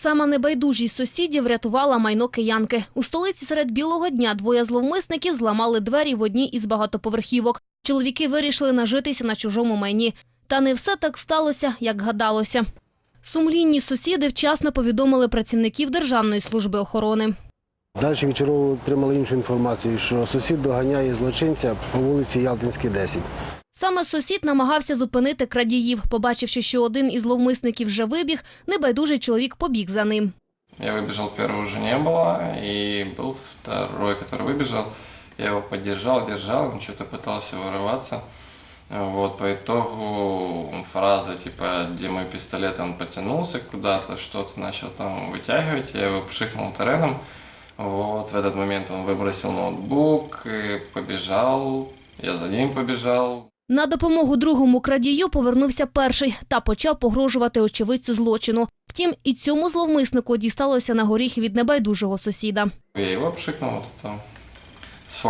Саме небайдужість сусідів врятувала майно киянки. У столиці серед білого дня двоє зловмисників зламали двері в одній із багатоповерхівок. Чоловіки вирішили нажитися на чужому майні. Та не все так сталося, як гадалося. Сумлінні сусіди вчасно повідомили працівників Державної служби охорони. Далі вечорово отримали іншу інформацію, що сусід доганяє злочинця по вулиці Ялтинській, 10. Саме сусід намагався зупинити крадіїв. Побачивши, що один із зловмисників вже вибіг, небайдужий чоловік побіг за ним. Я выбежал, первого уже не было, и был второй, который выбежал. Я его поддержал, держал, он что-то пытался вырываться. Вот, по итогу фраза типа «Где мой пистолет?» Он потянулся куда-то, что-то начал там вытягивать, я его пшикнул тереном. Вот, в этот момент он выбросил ноутбук и побежал, я за ним побежал. На допомогу другому крадію повернувся перший та почав погрожувати очевидцю злочину. Втім, і цьому зловмиснику дісталося на горіх від небайдужого сусіда. Я пшикнул вот это с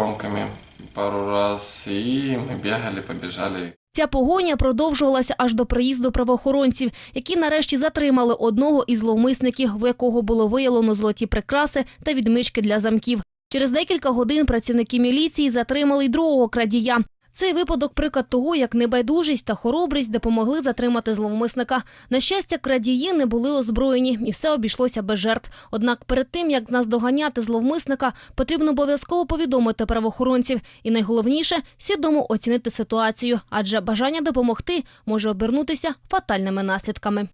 пару раз, и мы бегали, побежали. Ця погоня продовжувалася аж до приїзду правоохоронців, які нарешті затримали одного із зловмисників, в якого було виявлено золоті прикраси та відмички для замків. Через декілька годин працівники міліції затримали й другого крадія. Цей випадок приклад того, як небайдужість та хоробрість допомогли затримати зловмисника. На щастя, крадії не були озброєні, і все обійшлося без жертв. Однак перед тим, як наздоганяти зловмисника, потрібно обов'язково повідомити правоохоронців. І найголовніше свідомо оцінити ситуацію, адже бажання допомогти може обернутися фатальними наслідками.